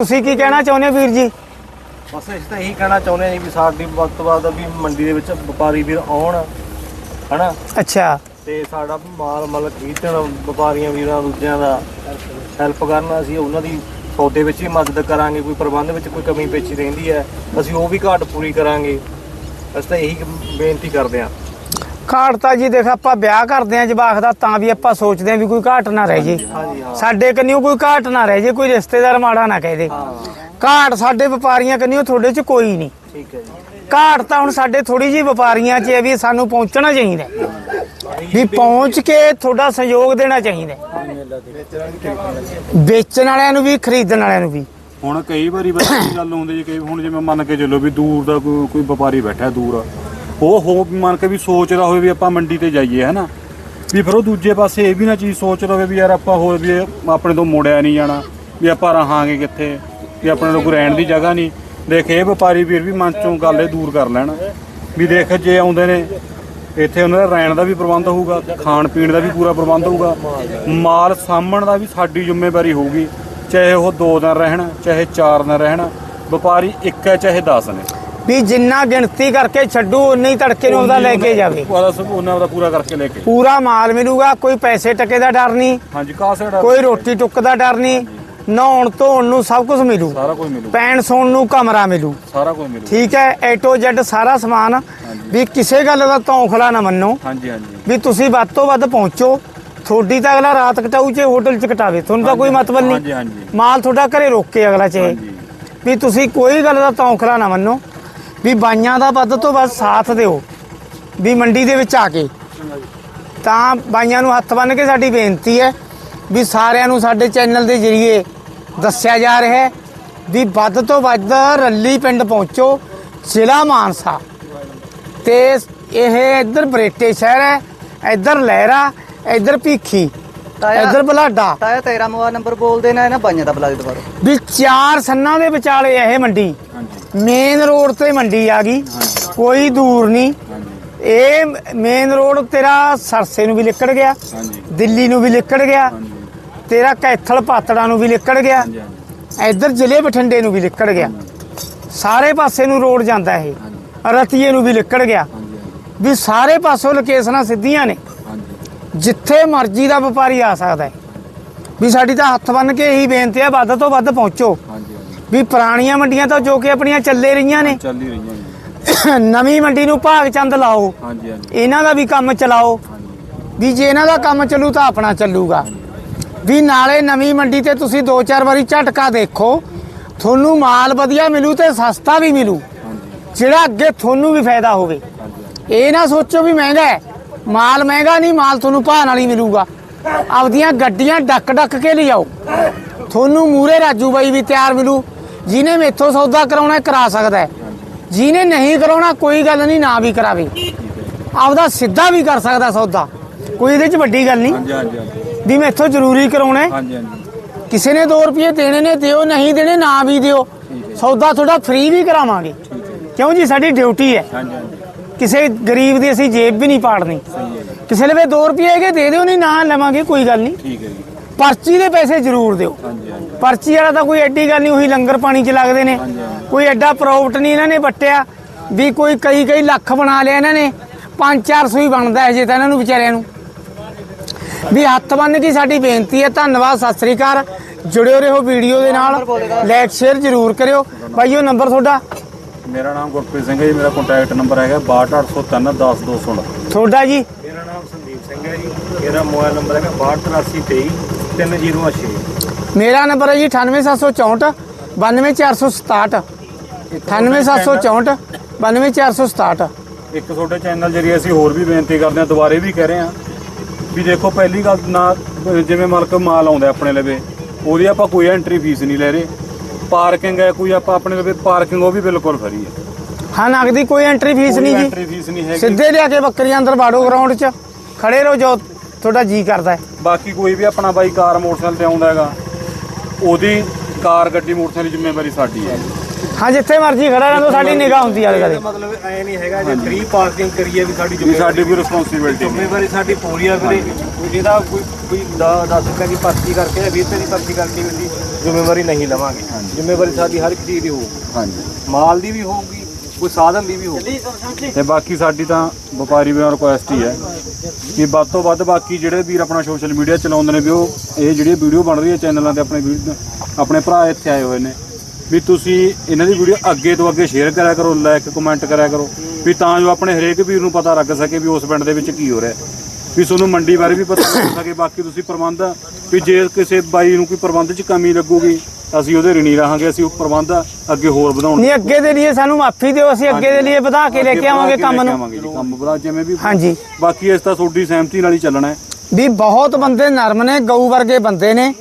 ਤੁਸੀਂ ਕੀ ਕਹਿਣਾ ਚਾਹੁੰਦੇ ਹੋ ਵੀਰ ਜੀ? ਬਸ ਅਸੀਂ ਤਾਂ ਇਹੀ ਕਹਿਣਾ ਚਾਹੁੰਦੇ ਹਾਂ ਜੀ ਵੀ ਸਾਡੀ ਵੱਧ ਤੋਂ ਵੱਧ ਵੀ ਮੰਡੀ ਦੇ ਵਿੱਚ ਵਪਾਰੀ ਵੀਰ ਆਉਣ ਹਨਾ? ਅੱਛਾ। ਤੇ ਸਾਡਾ ਮਾਲ ਮਤਲਬ ਖਰੀਦਣ ਵਪਾਰੀਆਂ ਵੀਰਾਂ ਦੂਜਿਆਂ ਦਾ ਹੈਲਪ ਕਰਨ ਅਸੀਂ ਉਹਨਾਂ ਦੀ ਸੌਦੇ ਵਿੱਚ ਵੀ ਮਦਦ ਕਰਾਂਗੇ ਕੋਈ ਪ੍ਰਬੰਧ ਵਿੱਚ ਕੋਈ ਕਮੀ ਪੇਚੀ ਰਹਿੰਦੀ ਹੈ ਅਸੀਂ ਉਹ ਵੀ ਘਾਟ ਪੂਰੀ ਕਰਾਂਗੇ। ਅਸੀਂ ਤਾਂ ਇਹੀ ਬੇਨਤੀ ਕਰਦੇ ਹਾਂ। ਘਾਟ ਤਾਂ ਜੀ ਦੇਖ ਆਪਾਂ ਵਿਆਹ ਕਰਦੇ ਆਂ ਜਵਾਕ ਦਾ ਤਾਂ ਵੀ ਆਪਾਂ ਸੋਚਦੇ ਆਂ ਵੀ ਕੋਈ ਘਾਟ ਨਾ ਰਹਿ ਜੇ। ਸਾਡੇ ਕੰਨਿਓ ਕੋਈ ਘਾਟ ਨਾ ਰਹਿ ਜੇ ਕੋਈ ਰਿਸ਼ਤੇਦਾਰ ਮਾੜਾ ਨਾ ਕਹਿ ਦੇ। ਘਾਟ ਸਾਡੇ ਵਪਾਰੀਆਂ ਕੰਨਿਓ ਤੁਹਾਡੇ 'ਚ ਕੋਈ ਨਹੀਂ। ਠੀਕ ਹੈ ਜੀ। ਘਾਟ ਤਾਂ ਹੁਣ ਸਾਡੇ ਥੋੜੀ ਜੀ ਵਪਾਰੀਆਂ 'ਚ ਹੈ ਵੀ ਸਾਨੂੰ ਪਹੁੰਚਣਾ ਚਾਹੀਦਾ। ਵੀ ਪਹੁੰਚ ਕੇ ਤੁਹਾਡਾ ਸਹਿਯੋਗ ਦੇਣਾ ਚਾਹੀਦਾ। ਵੇਚਣ ਵਾਲਿਆਂ ਨੂੰ ਵੀ ਖਰੀਦਣ ਵਾਲਿਆਂ ਨੂੰ ਵੀ। ਹੁਣ ਕਈ ਵਾਰੀ ਬੱਚੇ ਗੱਲ ਹੁੰਦੀ ਜੀ ਕਿ ਹੁਣ ਜਿਵੇਂ ਮੰਨ ਕੇ ਚੱਲੋ ਵੀ ਦੂਰ ਦਾ ਕੋਈ ਕੋਈ ਵਪਾਰੀ ਬੈਠਾ ਦੂਰ। ਉਹ ਹੋ ਮੰਨ ਕੇ ਵੀ ਸੋਚ ਰਿਹਾ ਹੋਵੇ ਵੀ ਆਪਾਂ ਮੰਡੀ ਤੇ ਜਾਈਏ, ਹਨਾ? ਵੀ ਫਿਰ ਉਹ ਦੂਜੇ ਪਾਸੇ ਇਹ ਵੀ ਨਾ ਚੀਜ਼ ਸੋਚ ਸੋਚਦਾ ਹੋਵੇ ਵੀ ਯਾਰ ਆਪਾਂ ਹੋਰ ਵੀ ਆਪਣੇ ਤੋਂ ਮੁੜਿਆ ਨਹੀਂ ਜਾਣਾ, ਵੀ ਆਪਾਂ ਰਹਾਂਗੇ ਕਿੱਥੇ? ਵੀ ਆਪਣੇ ਕੋਲ ਰਹਿਣ ਦੀ ਜਗ੍ਹਾ ਨਹੀਂ। ਦੇਖ, ਇਹ ਵਪਾਰੀ ਵੀਰ ਵੀ ਮਨ ਚੋਂ ਗੱਲ ਇਹ ਦੂਰ ਕਰ ਲੈਣ। ਵੀ ਦੇਖ, ਜੇ ਆਉਂਦੇ ਨੇ, ਇੱਥੇ ਉਹਨਾਂ ਦਾ ਰਹਿਣ ਦਾ ਵੀ ਪ੍ਰਬੰਧ ਹੋਊਗਾ, ਖਾਣ ਪੀਣ ਦਾ ਵੀ ਪੂਰਾ ਪ੍ਰਬੰਧ ਹੋਊਗਾ। ਮਾਲ ਸਾਂਭਣ ਦਾ ਵੀ ਸਾਡੀ ਜ਼ਿੰਮੇਵਾਰੀ ਹੋਊਗੀ, ਚਾਹੇ ਉਹ 2 ਦਿਨ ਰਹਿਣ, ਚਾਹੇ 4 ਦਿਨ ਰਹਿਣ। ਵਪਾਰੀ ਇੱਕ ਹੈ, ਚਾਹੇ 10 ਨੇ। ਵੀ ਜਿੰਨਾ ਗਿਣਤੀ ਕਰਕੇ ਛੱਡੂ ਉਨੇ ਹੀ ਤੜਕੇ ਨੂੰ ਉਹਦਾ ਲੈ ਕੇ ਜਾਵੇ। ਉਹਦਾ ਸਭ ਉਹਨਾਂ ਦਾ ਪੂਰਾ ਕਰਕੇ ਲੈ ਕੇ। ਪੂਰਾ ਮਾਲ ਮਿਲੂਗਾ ਕੋਈ ਪੈਸੇ ਟਕੇ ਦਾ ਡਰ ਨਹੀਂ। ਹਾਂਜੀ ਕਾਸੇ ਦਾ ਕੋਈ ਰੋਟੀ ਟੁੱਕ ਦਾ ਡਰ ਨਹੀਂ। ਨਹਾਉਣ ਧੋਣ ਨੂੰ ਸਭ ਕੁਝ ਮਿਲੂ। ਸਾਰਾ ਕੁਝ ਮਿਲੂ। ਪੈਣ ਸੌਣ ਨੂੰ ਕਮਰਾ ਮਿਲੂ। ਸਾਰਾ ਕੁਝ ਮਿਲੂ। ਠੀਕ ਹੈ ਏ ਟੂ ਜ਼ੈਡ ਸਾਰਾ ਸਮਾਨ। ਵੀ ਕਿਸੇ ਗੱਲ ਦਾ ਤੌਖਲਾ ਨਾ ਮੰਨੋ। ਹਾਂਜੀ ਹਾਂਜੀ। ਵੀ ਤੁਸੀਂ ਵੱਧ ਤੋਂ ਵੱਧ ਪਹੁੰਚੋ। ਤੁਹਾਡੀ ਤਾਂ ਅਗਲਾ ਰਾਤ ਕਟਾਊ ਚ ਹੋਟਲ ਚ ਕਟਾਵੇ। ਤੁਹਾਨੂੰ ਤਾਂ ਕੋਈ ਮਤਲਬ ਨਹੀਂ। ਹਾਂਜੀ ਮਾਲ ਤੁਹਾਡਾ ਘਰੇ ਰੋਕ ਕੇ ਅਗਲਾ ਹਾਂਜੀ। ਵੀ ਤੁਸੀਂ ਕੋਈ ਗੱਲ ਦਾ ਤੌਖਲਾ ਨਾ ਮੰਨੋ। ਵੀ ਬਾਈਆਂ ਦਾ ਵੱਧ ਤੋਂ ਵੱਧ ਸਾਥ ਦਿਓ, ਵੀ ਮੰਡੀ ਦੇ ਵਿੱਚ ਆ ਕੇ। ਤਾਂ ਬਾਈਆਂ ਨੂੰ ਹੱਥ ਬੰਨ ਕੇ ਸਾਡੀ ਬੇਨਤੀ ਹੈ ਵੀ ਸਾਰਿਆਂ ਨੂੰ ਸਾਡੇ ਚੈਨਲ ਦੇ ਜ਼ਰੀਏ ਦੱਸਿਆ ਜਾ ਰਿਹਾ ਹੈ ਵੀ ਵੱਧ ਤੋਂ ਵੱਧ ਰੱਲੀ ਪਿੰਡ ਪਹੁੰਚੋ, ਜ਼ਿਲ੍ਹਾ ਮਾਨਸਾ। ਤੇ ਇਹ ਇੱਧਰ ਬਰੇਟੇ ਸ਼ਹਿਰ ਹੈ, ਇੱਧਰ ਲਹਿਰਾ, ਇੱਧਰ ਭੀਖੀ। ਇੱਧਰ ਬਲਾਡਾ। ਤਾਇਆ ਤੇਰਾ ਮੋਬਾਈਲ ਨੰਬਰ ਬੋਲ ਦੇਣਾ ਇਹਨਾਂ ਬਾਈਆਂ ਦਾ ਬੁਲਾ ਦੇ ਦੁਬਾਰਾ। ਵੀ ਚਾਰ ਸੰਨਾਂ ਦੇ ਵਿਚਾਲੇ ਇਹ ਮੰਡੀ। ਹਾਂਜੀ। ਮੇਨ ਰੋਡ ਤੇ ਮੰਡੀ ਆ ਗਈ। ਕੋਈ ਦੂਰ ਨਹੀਂ। ਹਾਂਜੀ। ਇਹ ਮੇਨ ਰੋਡ ਤੇਰਾ ਸਰਸੇ ਨੂੰ ਵੀ ਲਿਕੜ ਗਿਆ। ਹਾਂਜੀ। ਦਿੱਲੀ ਨੂੰ ਵੀ ਲਿਕੜ ਗਿਆ। ਹਾਂਜੀ। ਤੇਰਾ ਕੈਥਲ ਪਾਤੜਾ ਨੂੰ ਵੀ ਲਿਕੜ ਗਿਆ। ਹਾਂਜੀ ਇੱਧਰ ਜ਼ਿਲ੍ਹੇ ਬਠਿੰਡੇ ਨੂੰ ਵੀ ਲਿਕੜ ਗਿਆ। ਸਾਰੇ ਪਾਸੇ ਨੂੰ ਰੋਡ ਜਾਂਦਾ ਇਹ। ਰਤੀਏ ਨੂੰ ਵੀ ਲਿਕੜ ਗਿਆ। ਵੀ ਸਾਰੇ ਪਾਸੋਂ ਲੋਕੇਸ਼ਨਾਂ ਸਿੱਧੀਆਂ ਨੇ। ਜਿੱਥੇ ਮਰਜ਼ੀ ਦਾ ਵਪਾਰੀ ਆ ਸਕਦਾ ਹੈ। ਵੀ ਸਾਡੀ ਤਾਂ ਹੱਥ ਬੰਨ ਕੇ ਇਹੀ ਬੇਨਤੀ ਹੈ ਵੱਧ ਤੋਂ ਵੱਧ ਪਹੁੰਚੋ। ਹਾਂਜੀ ਹਾਂਜੀ। ਵੀ ਪੁਰਾਣੀਆਂ ਮੰਡੀਆਂ ਤਾਂ ਜੋ ਕਿ ਆਪਣੀਆਂ ਚੱਲੇ ਰਹੀਆਂ ਨੇ ਚੱਲ ਹੀ ਰਹੀਆਂ ਜੀ ਨਵੀਂ ਮੰਡੀ ਨੂੰ ਭਾਗ ਚੰਦ ਲਾਓ। ਹਾਂਜੀ ਹਾਂਜੀ। ਇਹਨਾਂ ਦਾ ਵੀ ਕੰਮ ਚਲਾਓ। ਵੀ ਜੇ ਇਹਨਾਂ ਦਾ ਕੰਮ ਚੱਲੂ ਤਾਂ ਆਪਣਾ ਚੱਲੂਗਾ। ਵੀ ਨਾਲੇ ਨਵੀਂ ਮੰਡੀ ਤੇ ਤੁਸੀਂ ਦੋ ਚਾਰ ਵਾਰੀ ਝਟਕਾ ਦੇਖੋ ਤੁਹਾਨੂੰ ਮਾਲ ਵਧੀਆ ਮਿਲੂ ਤੇ ਸਸਤਾ ਵੀ ਮਿਲੂ। ਜਿਹੜਾ ਅੱਗੇ ਤੁਹਾਨੂੰ ਵੀ ਫਾਇਦਾ ਹੋਵੇ। ਇਹ ਨਾ ਸੋਚੋ ਵੀ ਮਹਿੰਗਾ ਹੈ। ਮਾਲ ਮਹਿੰਗਾ ਨਹੀਂ ਮਾਲ ਤੁਹਾਨੂੰ ਭਾਅ ਨਾਲ ਹੀ ਮਿਲੂਗਾ। ਆਪਦੀਆਂ ਗੱਡੀਆਂ ਡੱਕ ਡੱਕ ਕੇ ਲਿਆਓ। ਤੁਹਾਨੂੰ ਮੂਰੇ ਰਾਜੂ ਬਾਈ ਵੀ ਤਿਆਰ ਮਿਲੂ। ਜਿਹਨੇ ਮੇਥੋਂ ਸੌਦਾ ਕਰਾਉਣਾ ਕਰਾ ਸਕਦਾ ਹੈ। ਜਿਹਨੇ ਨਹੀਂ ਕਰਾਉਣਾ ਕੋਈ ਗੱਲ ਨਹੀਂ ਨਾ ਵੀ ਕਰਾਵੇ। ਆਪਦਾ ਸਿੱਧਾ ਵੀ ਕਰ ਸਕਦਾ ਸੌਦਾ। ਕੋਈ ਇਹਦੇ 'ਚ ਵੱਡੀ ਗੱਲ ਨਹੀਂ। ਹਾਂਜੀ ਹਾਂਜੀ ਹਾਂਜੀ। ਵੀ ਮੈਥੋਂ ਜ਼ਰੂਰੀ ਕਰਾਉਣਾ ਹੈ। ਹਾਂਜੀ ਹਾਂਜੀ। ਕਿਸੇ ਨੇ 2 ਰੁਪਏ ਦੇਣੇ ਨੇ ਦਿਓ ਨਹੀਂ ਦੇਣੇ ਨਾ ਵੀ ਦਿਓ। ਸੌਦਾ ਤੁਹਾਡਾ ਫ੍ਰੀ ਵੀ ਕਰਾਵਾਂਗੇ। ਕਿਉਂ ਜੀ? ਸਾਡੀ ਡਿਊਟੀ ਹੈ। ਹਾਂਜੀ ਹਾਂਜੀ। ਕਿਸੇ ਗਰੀਬ ਦੀ ਅਸੀਂ ਜੇਬ ਵੀ ਨਹੀਂ ਪਾੜਨੀ। ਕਿਸੇ ਲਵੇ 2 ਰੁਪਏ ਹੈਗੇ ਦੇ ਦਿਓ ਨਹੀਂ ਨਾ ਲਵਾਂਗੇ ਕੋਈ ਗੱਲ ਨਹੀਂ। ਠੀਕ ਹੈ ਜੀ। ਪਰਚੀ ਦੇ ਪੈਸੇ ਜ਼ਰੂਰ ਦਿਓ। ਹਾਂਜੀ ਹਾਂਜੀ। ਪਰਚੀ ਵਾਲਾ ਤਾਂ ਕੋਈ ਐਡੀ ਗੱਲ ਨਹੀਂ ਉਹੀ ਲੰਗਰ ਪਾਣੀ ਚ ਲੱਗਦੇ ਨੇ। ਕੋਈ ਐਡਾ ਪ੍ਰੋਫਿਟ ਨਹੀਂ ਇਹਨਾਂ ਨੇ ਵੱਟਿਆ ਵੀ ਕੋਈ ਕਈ ਕਈ ਲੱਖ ਬਣਾ ਲਿਆ ਇਹਨਾਂ ਨੇ। 5-400 ਹੀ ਬਣਦਾ ਹੈ ਜੇ ਤਾਂ ਇਹਨਾਂ ਨੂੰ ਵਿਚਾਰਿਆਂ ਨੂੰ। ਵੀ ਹੱਥ ਬੰਨ ਕੇ ਸਾਡੀ ਬੇਨਤੀ ਹੈ ਧੰਨਵਾਦ ਸਤਿ ਸ੍ਰੀ ਅਕਾਲ। ਜੁੜਿਓ ਰਹੋ ਵੀਡੀਓ ਦੇ ਨਾਲ। ਲਾਈਕ ਸ਼ੇਅਰ ਜ਼ਰੂਰ ਕਰਿਓ। ਬਾਈਓ ਨੰਬਰ ਤੁਹਾਡਾ? ਮੇਰਾ ਨਾਮ ਗੁਰਪ੍ਰੀਤ ਸਿੰਘ ਹੈ ਜੀ ਮੇਰਾ ਕੰਟੈਕਟ ਨੰਬਰ ਹੈਗਾ 6283010216 ਤੁਹਾਡਾ ਜੀ? ਮੇਰਾ ਨਾਮ ਸੰਦੀਪ ਸਿੰਘ ਹੈ ਜੀ ਮੇਰਾ ਮੋਬਾਈਲ ਨੰਬਰ ਹੈਗਾ 628323 3086 ਮੇਰਾ ਨੰਬਰ ਹੈ ਜੀ 98764 92467 98764 92467 ਇੱਕ ਤੁਹਾਡੇ ਚੈਨਲ ਜਰੀਏ ਅਸੀਂ ਹੋਰ ਵੀ ਬੇਨਤੀ ਕਰਦੇ ਹਾਂ ਦੁਬਾਰੇ ਵੀ ਕਹਿ ਰਹੇ ਹਾਂ ਵੀ ਦੇਖੋ ਪਹਿਲੀ ਗੱਲ ਨਾ ਜਿਵੇਂ ਮਲਕ ਮਾਲ ਆਉਂਦਾ ਆਪਣੇ ਲਵੇ ਉਹਦੀ ਆਪਾਂ ਕੋਈ ਐਂਟਰੀ ਫੀਸ ਨਹੀਂ ਲੈ ਰਹੇ। ਪਾਰਕਿੰਗ ਹੈ ਕੋਈ ਆਪਾਂ ਆਪਣੇ ਲਵੇ ਪਾਰਕਿੰਗ ਉਹ ਵੀ ਬਿਲਕੁਲ ਫਰੀ ਹੈ। ਹਾਂ ਨਗਦੀ ਕੋਈ ਐਂਟਰੀ ਫੀਸ ਕੋਈ ਨਹੀਂ ਜੀ। ਐਂਟਰੀ ਫੀਸ ਨਹੀਂ ਹੈਗੀ। ਸਿੱਧੇ ਲਿਆ ਕੇ ਬੱਕਰੀਆਂ ਅੰਦਰ ਬਾੜੋ ਗਰਾਊਂਡ 'ਚ। ਖੜੇ ਰਹੋ ਜੋ ਤੁਹਾਡਾ ਜੀ ਕਰਦਾ ਹੈ। ਬਾਕੀ ਕੋਈ ਵੀ ਆਪਣਾ ਬਾਈ ਕਾਰ ਮੋਟਰਸਾਈਕਲ ਤੇ ਆਉਂਦਾ ਹੈਗਾ ਉਹਦੀ ਕਾਰ ਗੱਡੀ ਮੋਟਰਸਾਈਕਲ ਦੀ ਜ਼ਿੰਮੇਵਾਰੀ ਸਾਡੀ ਹੈ। ਹਾਂ ਜਿੱਥੇ ਮਰਜ਼ੀ ਖੜਾ ਰਹਿੰਦੋ ਸਾਡੀ ਨਿਗਾਹ ਹੁੰਦੀ ਆ ਕਦੇ ਮਤਲਬ ਐ ਨਹੀਂ ਹੈਗਾ ਜੇ ਫ੍ਰੀ ਪਾਰਕਿੰਗ ਕਰੀਏ ਵੀ ਸਾਡੀ ਵੀ ਸਾਡੀ ਵੀ ਰਿਸਪੌਂਸਿਬਿਲਟੀ ਜ਼ਿੰਮੇਵਾਰੀ ਸਾਡੀ ਪੂਰੀ ਆ ਵੀਰੇ। ਜਿਹਦਾ ਕੋਈ ਕੋਈ 10 ਰੁਪਏ ਦੀ ਪਰਚੀ ਕਰਕੇ ਜਾਂ 20 ਰੁਪਏ ਦੀ ਪਰਚੀ ਕਰਕੇ ਵੀ ਜ਼ਿੰਮੇਵਾਰੀ ਨਹੀਂ ਲਵਾਂਗੇ। ਜ਼ਿੰਮੇਵਾਰੀ ਸਾਡੀ ਹਰ ਇੱਕ ਚੀਜ਼ ਦੀ ਹੋਊਗੀ। ਹਾਂਜੀ। ਮਾਲ ਦੀ ਵੀ ਹੋਊਗੀ ਕੋਈ ਸਾਧਨ ਦੀ ਵੀ ਹੋਊਗੀ। ਤੇ ਬਾਕੀ ਸਾਡੀ ਤਾਂ ਵਪਾਰੀ ਵੀਰਾਂ ਰਿਕੁਐਸਟ ਹੀ ਹੈ ਕਿ ਵੱਧ ਤੋਂ ਵੱਧ ਬਾਕੀ ਜਿਹੜੇ ਵੀਰ ਆਪਣਾ ਸੋਸ਼ਲ ਮੀਡੀਆ ਚਲਾਉਂਦੇ ਨੇ ਵੀ ਉਹ ਇਹ ਜਿਹੜੀ ਵੀਡੀਓ ਬਣ ਰਹੀ ਹੈ ਚੈਨਲਾਂ ਤੇ ਆਪਣੇ ਵੀਰ ਆਪਣੇ ਭਰਾ ਇੱਥੇ ਆਏ ਹੋਏ ਨੇ ਵੀ ਤੁਸੀਂ ਇਹਨਾਂ ਦੀ ਵੀਡੀਓ ਅੱਗੇ ਤੋਂ ਅੱਗੇ ਸ਼ੇਅਰ ਕਰਿਆ ਕਰੋ ਲਾਈਕ ਕਮੈਂਟ ਕਰਿਆ ਕਰੋ ਵੀ ਤਾਂ ਜੋ ਆਪਣੇ ਹਰੇਕ ਵੀਰ ਨੂੰ ਪਤਾ ਲੱਗ ਸਕੇ ਵੀ ਉਸ ਪਿੰਡ ਦੇ ਵਿੱਚ ਕੀ ਹੋ ਰਿਹਾ ਵੀ ਤੁਹਾਨੂੰ ਮੰਡੀ ਬਾਰੇ ਵੀ ਪਤਾ ਲੱਗ ਸਕੇ ਬਾਕੀ ਤੁਸੀਂ ਪ੍ਰਬੰਧ ਵੀ ਜੇ ਕਿਸੇ ਬਾਈ ਨੂੰ ਕੋਈ ਪ੍ਰਬੰਧ 'ਚ ਕਮੀ ਲੱਗੂਗੀ ਅਸੀਂ ਉਹਦੇ ਰਿਣੀ ਰਹਾਂਗੇ ਅਸੀਂ ਉਹ ਪ੍ਰਬੰਧ ਅੱਗੇ ਹੋਰ ਵਧਾਉਣ ਨਹੀਂ ਅੱਗੇ ਦੇ ਲਈ ਸਾਨੂੰ ਮਾਫੀ ਦਿਓ ਅਸੀਂ ਅੱਗੇ ਦੇ ਲਈ ਵਧਾ ਕੇ ਲੈ ਕੇ ਆਵਾਂਗੇ ਕੰਮ ਨੂੰ। ਜੀ ਕੰਮ ਵਧਾ ਜਿਵੇਂ ਵੀ ਹਾਂਜੀ। ਬਾਕੀ ਇਸ ਤਾਂ ਤੁਹਾਡੀ ਸਹਿਮਤੀ ਨਾਲ ਹੀ ਚੱਲਣਾ ਹੈ। ਵੀ ਬਹੁਤ ਬੰਦੇ ਨਰਮ ਨੇ ਗਊ ਵਰਗੇ ਬੰਦੇ ਨੇ।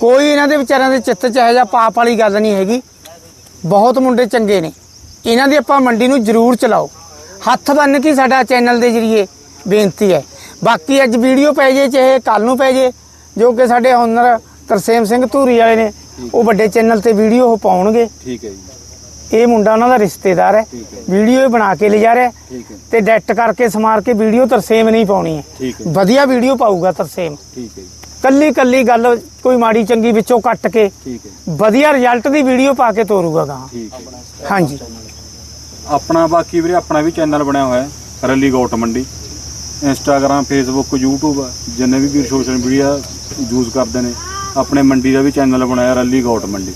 ਕੋਈ ਇਹਨਾਂ ਦੇ ਵਿਚਾਰਿਆਂ ਦੇ ਚਿੱਤ ਚ ਇਹੋ ਜਿਹਾ ਪਾਪ ਵਾਲੀ ਗੱਲ ਨਹੀਂ ਹੈਗੀ। ਬਹੁਤ ਮੁੰਡੇ ਚੰਗੇ ਨੇ। ਇਹਨਾਂ ਦੀ ਆਪਾਂ ਮੰਡੀ ਨੂੰ ਜ਼ਰੂਰ ਚਲਾਓ। ਹੱਥ ਬੰਨ ਕੇ ਸਾਡਾ ਚੈਨਲ ਦੇ ਜਰੀਏ ਬੇਨਤੀ ਹੈ। ਬਾਕੀ ਅੱਜ ਵੀਡੀਓ ਪੈ ਜੇ ਚਾਹੇ ਕੱਲ ਨੂੰ ਪੈ ਜੇ ਜੋ ਕਿ ਸਾਡੇ ਹੁਨਰ ਤਰਸੇਮ ਸਿੰਘ ਧੂਰੀ ਵਾਲੇ ਨੇ ਉਹ ਵੱਡੇ ਚੈਨਲ ਤੇ ਵੀਡੀਓ ਉਹ ਪਾਉਣਗੇ। ਠੀਕ ਹੈ ਜੀ। ਇਹ ਮੁੰਡਾ ਉਹਨਾਂ ਦਾ ਰਿਸ਼ਤੇਦਾਰ ਹੈ। ਵੀਡੀਓ ਬਣਾ ਕੇ ਲਿਜਾ ਰਿਹਾ ਤੇ ਡੈਟ ਕਰਕੇ ਸਮਾਰ ਕੇ ਵੀਡੀਓ ਤਰਸੇਮ ਨਹੀਂ ਪਾਉਣੀ ਹੈ। ਵਧੀਆ ਵੀਡੀਓ ਪਾਊਗਾ ਤਰਸੇਮ। ਠੀਕ ਹੈ ਜੀ। ਕੱਲੀ ਕੱਲੀ ਗੱਲ ਕੋਈ ਮਾੜੀ ਚੰਗੀ ਵਿੱਚੋਂ ਕੱਟ ਕੇ ਵਧੀਆ ਰਿਜ਼ਲਟ ਦੀ ਵੀਡੀਓ ਪਾ ਕੇ ਤੋਰੂਗਾ ਗਾਂ। ਹਾਂਜੀ। ਆਪਣਾ ਬਾਕੀ ਵੀਰੇ ਆਪਣਾ ਵੀ ਚੈਨਲ ਬਣਿਆ ਹੋਇਆ ਹੈ ਰੱਲੀ ਗੌਟ ਮੰਡੀ। ਇੰਸਟਾਗ੍ਰam ਫੇਸਬੁੱਕ YouTube ਜਿੰਨੇ ਵੀ ਵੀਰ ਸੋਸ਼ਲ ਮੀਡੀਆ ਯੂਜ਼ ਕਰਦੇ ਨੇ। ਆਪਣੇ ਮੰਡੀ ਦਾ ਵੀ ਚੈਨਲ ਬਣਾਇਆ ਰੱਲੀ ਗੌਟ ਮੰਡੀ।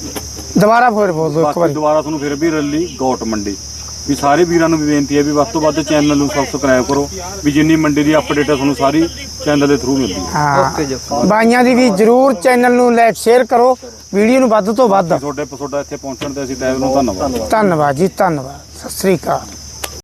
ਦੁਬਾਰਾ ਫੇਰ ਬੋਲ ਦਿਓ ਇੱਕ ਬਾਕੀ ਵਾਰੀ। ਦੁਬਾਰਾ ਤੁਹਾਨੂੰ ਫਿਰ ਵੀ ਰੱਲੀ ਗੌਟ ਮੰਡੀ। ਵੀ ਸਾਰੇ ਵੀਰਾਂ ਨੂੰ ਵੀ ਬੇਨਤੀ ਹੈ ਵੀ ਵੱਧ ਤੋਂ ਵੱਧ ਚੈਨਲ ਨੂੰ ਸਬਸਕ੍ਰਾਈਬ ਕਰੋ। ਵੀ ਜਿੰਨੀ ਮੰਡੀ ਦੀ ਅਪਡੇਟ ਹੈ ਤੁਹਾਨੂੰ ਸਾਰੀ ਚੈਨਲ ਦੇ ਥਰੂ ਮਿਲਦੀ ਹੈ। ਹਾਂ। ਬਾਈਆਂ ਦੀ ਵੀ ਜਰੂਰ ਚੈਨਲ ਨੂੰ ਲਾਈਕ ਸ਼ੇਅਰ ਕਰੋ। ਵੀਡੀਓ ਨੂੰ ਵੱਧ ਤੋਂ ਵੱਧ। ਤੁਹਾਡੇ ਤੁਹਾਡਾ ਇੱਥੇ ਪਹੁੰਚਣ ਤੇ ਅਸੀਂ ਦਿਲੋਂ ਧੰਨਵਾਦ। ਧੰਨਵਾਦ ਜੀ ਧੰਨਵਾਦ। ਸਤਿ ਸ੍ਰੀ ਅਕਾਲ।